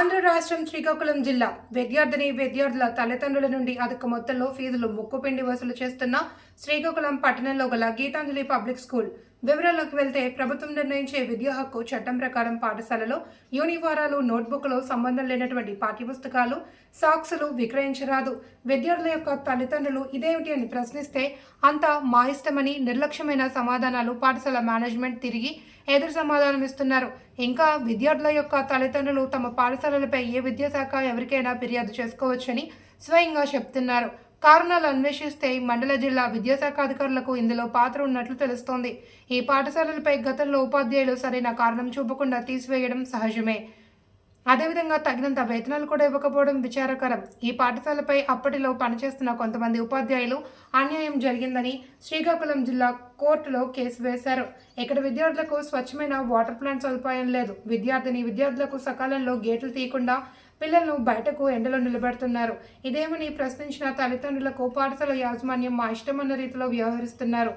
ఆంధ్ర రాష్ట్రం శ్రీకాకుళం జిల్లా విద్యార్థిని విద్యార్థుల తల్లిదండ్రుల నుండి అధిక మొత్తంలో ఫీజులు ముక్కుపిండి వసూలు చేస్తున్న శ్రీకాకుళం పట్టణంలో గల గీతాంజలి పబ్లిక్ స్కూల్ వివరాల్లోకి వెళ్తే ప్రభుత్వం నిర్ణయించే విద్యా హక్కు చట్టం ప్రకారం పాఠశాలలో యూనిఫారాలు నోట్బుక్లు సంబంధం లేనటువంటి పాఠ్యపుస్తకాలు సాక్సులు విక్రయించరాదు. విద్యార్థుల యొక్క తల్లిదండ్రులు ఇదేమిటి అని ప్రశ్నిస్తే అంతా మా ఇష్టమని నిర్లక్ష్యమైన సమాధానాలు పాఠశాల మేనేజ్మెంట్ తిరిగి ఎదురు సమాధానం ఇస్తున్నారు. ఇంకా విద్యార్థుల యొక్క తల్లిదండ్రులు తమ పాఠశాలలపై ఏ విద్యాశాఖ ఎవరికైనా ఫిర్యాదు చేసుకోవచ్చని స్వయంగా చెప్తున్నారు. కారణాలు అన్వేషిస్తే మండల జిల్లా విద్యాశాఖ అధికారులకు ఇందులో పాత్ర ఉన్నట్లు తెలుస్తోంది. ఈ పాఠశాలలపై గతంలో ఉపాధ్యాయులు సరైన కారణం చూపకుండా తీసివేయడం సహజమే. అదేవిధంగా తగినంత వేతనాలు కూడా ఇవ్వకపోవడం విచారకరం. ఈ పాఠశాలపై అప్పటిలో పనిచేస్తున్న కొంతమంది ఉపాధ్యాయులు అన్యాయం జరిగిందని శ్రీకాకుళం జిల్లా కోర్టులో కేసు వేశారు. ఇక్కడ విద్యార్థులకు స్వచ్ఛమైన వాటర్ ప్లాంట్ సదుపాయం లేదు. విద్యార్థిని విద్యార్థులకు సకాలంలో గేట్లు తీయకుండా పిల్లలను బయటకు ఎండలో నిలబెడుతున్నారు. ఇదేమని ప్రశ్నించిన తల్లిదండ్రులకు పాఠశాల యాజమాన్యం మా ఇష్టమన్న రీతిలో వ్యవహరిస్తున్నారు.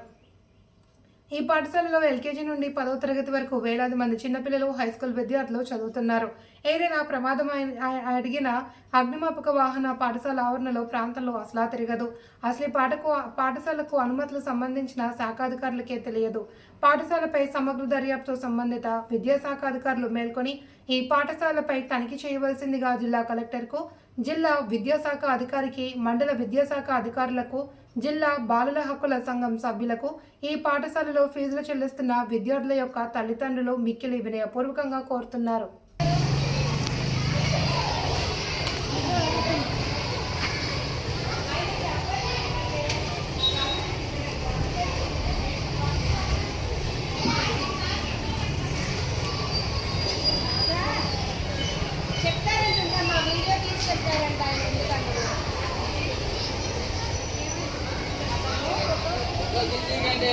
ఈ పాఠశాలలో ఎల్కేజీ నుండి పదవ తరగతి వరకు వేలాది మంది చిన్నపిల్లలు హై స్కూల్ విద్యార్థులు చదువుతున్నారు. ఏదైనా ప్రమాదం అడిగిన అగ్నిమాపక వాహన పాఠశాల ఆవరణలో ప్రాంతంలో అసలా తిరగదు. అసలు ఈ పాఠకు పాఠశాలకు అనుమతులు సంబంధించిన శాఖాధికారులకే తెలియదు. పాఠశాలపై సమగ్ర దర్యాప్తు సంబంధిత విద్యాశాఖ అధికారులు మేల్కొని ఈ పాఠశాలపై తనిఖీ చేయవలసిందిగా జిల్లా కలెక్టర్కు జిల్లా విద్యాశాఖ అధికారికి మండల విద్యాశాఖ అధికారులకు జిల్లా బాలల హక్కుల సంఘం సభ్యులకు ఈ పాఠశాలలో ఫీజులు చెల్లిస్తున్న విద్యార్థుల యొక్క తల్లిదండ్రులు మిక్కిలి వినయపూర్వకంగా కోరుతున్నారు. తీసి ఆయన ఎందుకంటే